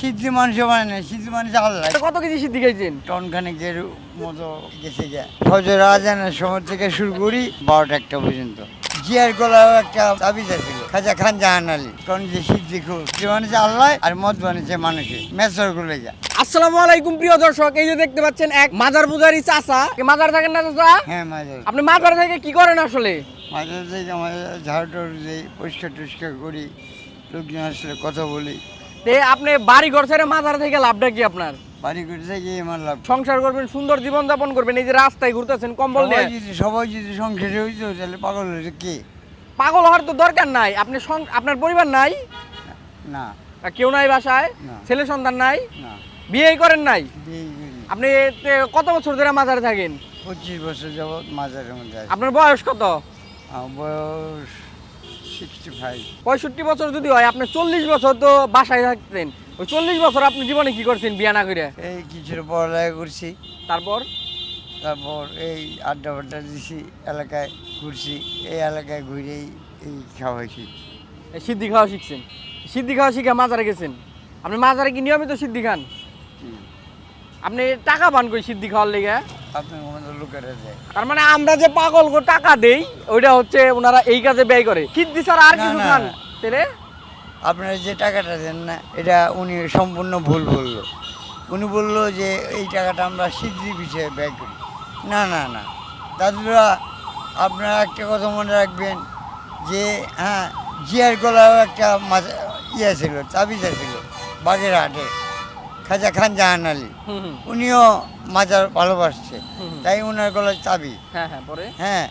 সিদ্ধি মানুষ মানে না সিদ্ধি মানুষ আল্লাহ কত কেজি সিদ্ধি খাইছেন? টন খানিকের মতো গেছে গা ফজর আজানের সময় থেকে শুরু করি বারোটা একটা পর্যন্ত। জিয়ার গলাও একটা তাবিজ ছিল খাজা খান জাহান আলী। কারণ যে সিদ্ধি খুব বানিয়েছে আল্লাহ আর মদ বানিয়েছে মানুষে মেসরগুলো যা আসসালামু আলাইকুম প্রিয় দর্শক এই যে দেখতে পাচ্ছেন এক মাজার পূজারি চাচা। মাজার থাকেন না চাচা? হ্যাঁ মাঝে আপনি মাজার থেকে কি করেন আসলে? মাঝে থেকে আমাদের ঝাড়ু টাড়ু দিই পরিষ্কার টরিষ্কার করি লোকজন আসলে কথা বলি। তে আপনি বাড়ি ঘর ছেড়ে মাজার থেকে লাভটা কি আপনার? বাড়ি করে থেকে আমার লাভ। সংসার করবেন সুন্দর জীবন যাপন করবেন এই যে রাস্তায় ঘুরতেছেন কম্বল নিয়ে। যদি সবাই যদি সংসারে হইতো তাহলে পাগল হয়েছে কে? পাগল হওয়ার তো দরকার নাই। আপনি আপনার পরিবার নাই? না। কেউ নাই বাসায়? ছেলে সন্তান নাই? না। বিয়ে করেন নাই? আপনি কত বছর ধরে মাজারে থাকেন? পঁচিশ বছর যাবৎ মাঝারের মধ্যে আপনার বয়স কত? বয়স সিক্সটি ফাইভ পঁয়ষট্টি বছর যদি হয় আপনি চল্লিশ বছর তো বাসায় থাকতেন। ওই চল্লিশ বছর আপনি জীবনে কি করছেন বিয়া না করে এই কিছুটা পড়ালেখা করছি। তারপর? তারপর এই আড্ডা ফাড্ডা দিছি এলাকায় ঘুরছি। এই এলাকায় ঘুরেই এই খাওয়া শিখছি এই সিদ্ধি খাওয়া শিখছেন? সিদ্ধি খাওয়া শিখে মাজারে গেছেন? আপনি মাজারে কি নিয়মিত সিদ্ধি খান? আপনি টাকা পান কই সিদ্ধি খাওয়ার লেগে? আপনার মতো লোকেরা তার মানে আমরা যে পাগল গো টাকা দেই ওইটা হচ্ছে ওনারা এই কাজে ব্যয় করে। সিদ্ধি ছাড়া আর কিছু খান? না। তাহলে আপনারা যে টাকাটা দেন না এটা উনি সম্পূর্ণ ভুল বলল। উনি বলল যে এই টাকাটা আমরা সিদ্ধি বিষয়ে ব্যয় করি। না না না। দাদুরা আপনারা একটা কথা মনে রাখবেন যে হ্যাঁ জিয়ার গলাও একটা মাছ- ইয়ে ছিল চাবিজা ছিল বাগেরহাটে। খাজা খান জাহান আলী। উনিও মাজার ভালোবাসছে। তাই ওনার গলার চাবি। হ্যাঁ হ্যাঁ হ্যাঁ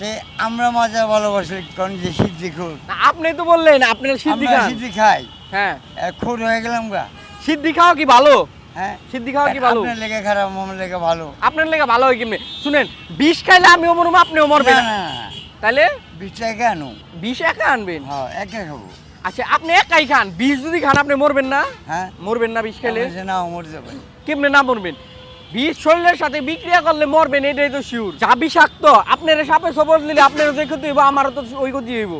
যে আমরা মাজার ভালোবাসলে কারণ যে সিদ্ধি খুর আপনি তো বললেন আপনার সিদ্ধি খান। সিদ্ধি খাই। হ্যাঁ। খুর হয়ে গেলাম গা। সিদ্ধি খাওয়া কি ভালো? হ্যাঁ। সিদ্ধি খাওয়া কি ভালো? আপনার লেগে খারাপ আমার লেগে ভালো। আপনার লেগে ভালো হয় কেমনে? শুনেন বিষ খাইলে আমিও মরবো আপনিও মরবেন না তাহলে বিশ টাকা আনো। বিষ একা আনবেন? হ্যাঁ একা খাব। আচ্ছা আপনি একাই খান। বিষ যদি খান আপনি মরবেন না? হ্যাঁ। মরবেন না বিষ খেলে? না পারি কেমনে না মরবেন? বিষ শরীরের সাথে বিক্রিয়া করলে মরবেন এটাই তো শিওর যা বিষাক্ত আপনার সাপে সবর দিলে আপনার যে ক্ষতি হইব আমারও তো ওই ক্ষতি হইব।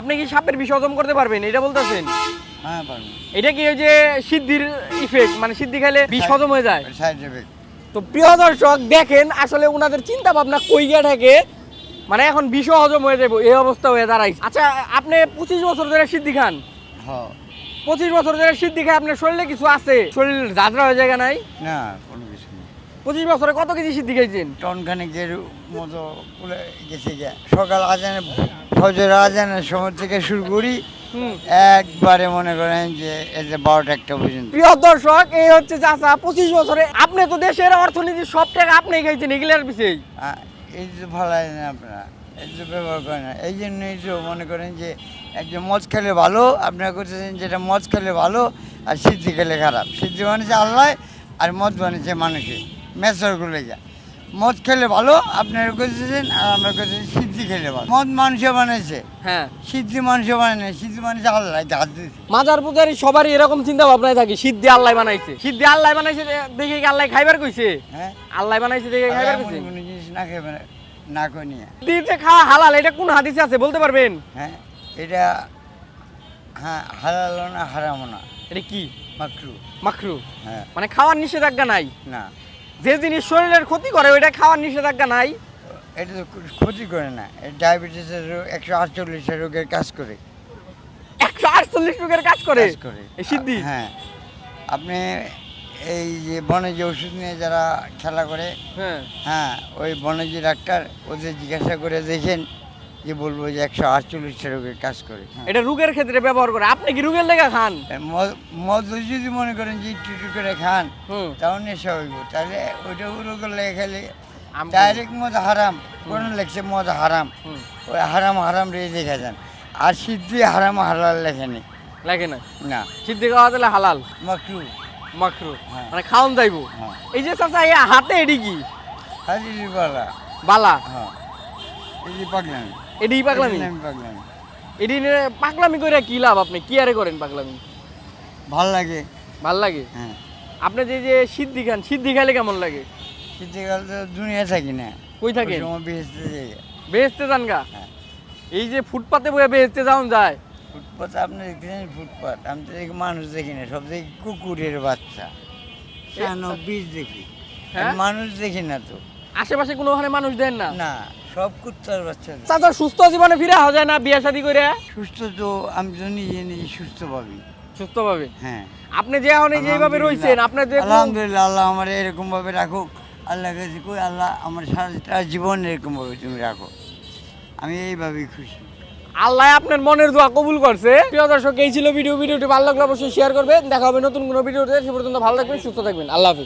আপনি কি সাপের বিষ হজম করতে পারবেন? এটা বলতেছেন? হ্যাঁ এটা কি ওই যে সিদ্ধির ইফেক্ট মানে সিদ্ধি খাইলে বিষ হজম হয়ে যায়? তো প্রিয় দর্শক দেখেন আসলে ওনাদের চিন্তা ভাবনা কই গিয়ে থাকে মানে এখন বিষ হজম হয়ে যাব এই অবস্থা হয়ে দাঁড়াইছে। আচ্ছা আপনি পঁচিশ বছর ধরে সিদ্ধি খান? হ্যাঁ পঁচিশ বছর ধরে সিদ্ধি খায় আপনার শরীরে কিছু আছে? শরীর যাত্রা হয়ে জায়গা নাই? না কোনো কিছু নেই। পঁচিশ বছরে কত কেজি সিদ্ধি খাইছেন? টন খানিকের মতো গেছে সকাল আজানে ফজর আজানের সময় থেকে শুরু করি একবারে মনে করেন যে এই যে বারোটা একটা পর্যন্ত। প্রিয় দর্শক এই হচ্ছে চাচা পঁচিশ বছরে আপনি তো দেশের অর্থনীতির সব টাকা আপনি খাইছেন এগুলার পিছিয়ে এই যে ভালাই না আপনারা এই যে ব্যবহার করেন না এই জন্যই তো মনে করেন যে একজন মদ খেলে ভালো আপনারা করতেছেন যেটা মদ খেলে ভালো আর সিদ্ধি খেলে খারাপ। সিদ্ধি বানিয়েছে আল্লাহ আর মদ বানিয়েছে মানুষে মেসরগুলো যা। মদ খেলে ভালো আপনারা করতেছেন আর আমরা করতেছি সিদ্ধি খেলে ভালো। মদ মানুষে বানিয়েছে হ্যাঁ। সিদ্ধি মানুষে বানায় না সিদ্ধি মানুষে আল্লাহ হাত দিয়েছে মাজার পূজারি সবারই এরকম চিন্তা ভাবনায় থাকে সিদ্ধি আল্লাহ বানাইছে। সিদ্ধি আল্লাহ বানাইছে দেখে আল্লাহ খাইবার কইছে? হ্যাঁ। আল্লাহ বানাইছে দেখে খাইবার কইছে? না খেয়ে না করে নিয়ে দিতে খাওয়া হালাল এটা কোন হাদিসে আছে বলতে পারবেন? হ্যাঁ এটা হ্যাঁ হালালো না হারামো না। এটা কি? মাকরু। মাখরু হ্যাঁ। মানে খাওয়ার নিষেধাজ্ঞা নাই? না। যে জিনিস শরীরের ক্ষতি করে ওইটা খাওয়ার নিষেধাজ্ঞা নাই? এটা তো ক্ষতি করে না। ডায়াবেটিসের একশো আটচল্লিশের রোগের কাজ করে। একশো আটচল্লিশ লোকের কাজ করে? কাজ করে। এই সিদ্ধি? হ্যাঁ। আপনি এই যে বনেজ ওষুধ নিয়ে যারা খেলা করে হ্যাঁ। হ্যাঁ ওই বনেজি ডাক্তার ওদের জিজ্ঞাসা করে দেখেন যে বলব যে একশো আটচল্লিশটা রোগের কাজ করে। হ্যাঁ। এটা রোগের ক্ষেত্রে ব্যবহার করে। আপনি কি রোগের লেগা খান? মদ- মদ যদি মনে করেন যে একটু একটু করে খান তাও নেশা হইব। তাহলে ওইটা রোগের লেগে খেলে। ডাইরেক্ট মদ হারাম। কোন লেখছে মদ হারাম। ওই হারাম হারাম রে দেখে যান। আর সিদ্ধি হারাম হালাল লেখে নেই লাগে না? না। সিদ্ধি খাওয়া দিলে হালাল। মাকরু। মাখরু। হ্যাঁ। মানে খাওন যাইবো। হ্যাঁ। এই যে চাচা এই হাতে এডি কি? বলা। বালা? হ্যাঁ। যে পাগলামি। এডি পাগলামি? এডি পাগলামি। করে কি লাভ আপনি? কি আরে করেন পাগলামি? ভালো লাগে। ভালো লাগে? হ্যাঁ। আপনি যে যে সিদ্ধি খান সিদ্ধি খাইলে কেমন লাগে? শীতকাল তো দুনিয়া থাকি না। কই সময় বেহেস্তে যান গা। এই যে ফুটপাতে বয়ে বেহেস্তে যাওন যায় ফুটপাত আপনি দেখতেছেন ফুটপাত? আমি তো দেখি মানুষ দেখি না সব দেখি কুকুরের বাচ্চা। কেন বীজ দেখি। হ্যাঁ? মানুষ দেখি না তো। আশেপাশে কোনো ওখানে মানুষ দেন না? না সব কুত্তার বাচ্চা। চাচা সুস্থ জীবনে ফিরে হওয়া যায় না বিয়ে শাদী করে? সুস্থ তো আমি তো নিজে নিজে সুস্থ পাবি সুস্থ ভাবে? হ্যাঁ। আপনি যে এখন যেভাবে রয়েছেন আপনার যে আলহামদুলিল্লাহ আল্লাহ আমার এরকম ভাবে রাখুক। আল্লাহ কাছে কই আল্লাহ আমার সারাটা জীবন এরকম ভাবে তুমি রাখো। আমি এইভাবেই খুশি। আল্লাহ আপনার মনের দোয়া কবুল করছে। প্রিয় দর্শক, এই ছিল ভিডিও। ভিডিওটি ভালো লাগলে অবশ্যই শেয়ার করবেন দেখা হবে নতুন কোনো ভিডিওতে। সে পর্যন্ত ভালো থাকবেন, সুস্থ থাকবেন। আল্লাহ হাফিজ।